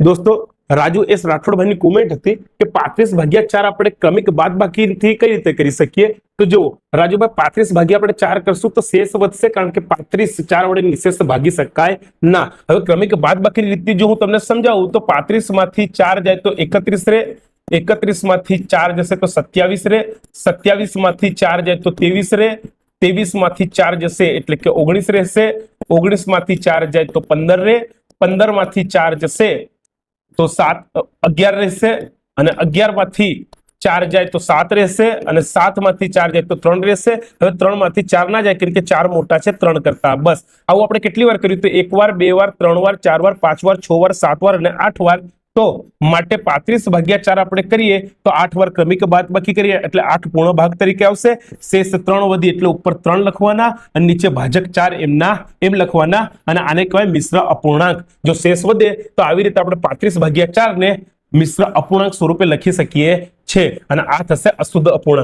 દોસ્તો, Raju S રાઠોડભાઈની comment હતી કે પાંત્રીસ ભાગ્યા ચાર આપણે ક્રમિક બાદ બાકીથી કઈ રીતે કરી શકીએ? તો જુઓ, રાજુભાઈ, પાંત્રીસ ભાગ્યા આપણે ચાર કરશું તો શેષ વધશે કારણ કે પાંત્રીસ ચાર વડે નિશેષ ભાગી શકાય ના. હવે ક્રમિક બાદ બાકી રીતે જો હું તમને સમજાવું તો પાંત્રીસમાંથી ચાર જાય તો એકત્રીસ રે, એકત્રીસમાંથી ચાર જશે તો સત્યાવીસ રે, સત્યાવીસમાંથી ચાર જાય તો ત્રેવીસ રે, ત્રેવીસમાંથી ચાર જશે એટલે કે ઓગણીસ રહેશે, ઓગણીસમાંથી ચાર જાય તો પંદર રે, પંદરમાંથી ચાર જશે તો સાત અગિયાર રહેશે અને અગિયારમાંથી ચાર જાય તો સાત રહેશે અને સાતમાંથી ચાર જાય તો ત્રણ રહેશે. હવે ત્રણમાંથી ચાર ના જાય કેમ કે ચાર મોટા છે ત્રણ કરતા. બસ, આવું આપણે કેટલી વાર કર્યું તો એક વાર, બે વાર, ત્રણ વાર, ચાર વાર, પાંચ વાર, છ વાર, સાત વાર અને આઠ વાર તો માટે પાંત્રીસ ભાગ્યા ચાર આપણે કરીએ તો આઠ વાર ક્રમિક બાદ બાકી કરીએ, એટલે આઠ પૂર્ણ ભાગ તરીકે આવશે. શેષ ત્રણ વધી એટલે ઉપર ત્રણ લખવાના અને નીચે ભાજક ચાર એમના એમ લખવાના અને આને કહેવાય મિશ્ર અપૂર્ણાંક. જો શેષ વધે તો આવી રીતે આપણે પાંત્રીસ ભાગ્યા ચાર ને મિશ્ર અપૂર્ણાંક સ્વરૂપે લખી શકીએ છે અને આ થશે અશુદ્ધ અપૂર્ણાંક.